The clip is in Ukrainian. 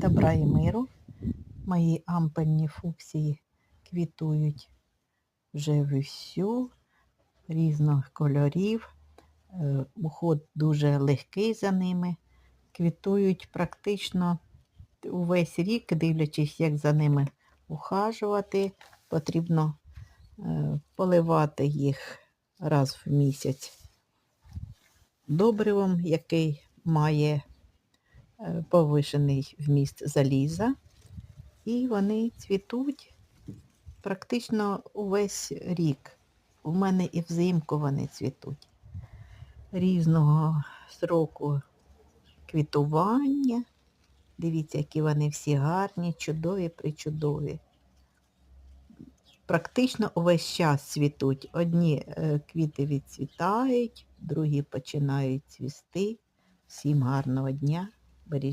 Добра і миру. Мої ампельні фуксії квітують вже вовсю, різних кольорів. Е, Уход дуже легкий за ними. Квітують практично увесь рік, дивлячись, як за ними ухажувати. Потрібно е, поливати їх раз в місяць добривом, який має повишений вміст заліза. І вони цвітуть практично увесь рік. У мене і взимку вони цвітуть. Різного сроку квітування. Дивіться, які вони всі гарні, чудові, причудові. Практично увесь час цвітуть. Одні е, квіти відцвітають, другі починають цвісти. Всім гарного дня!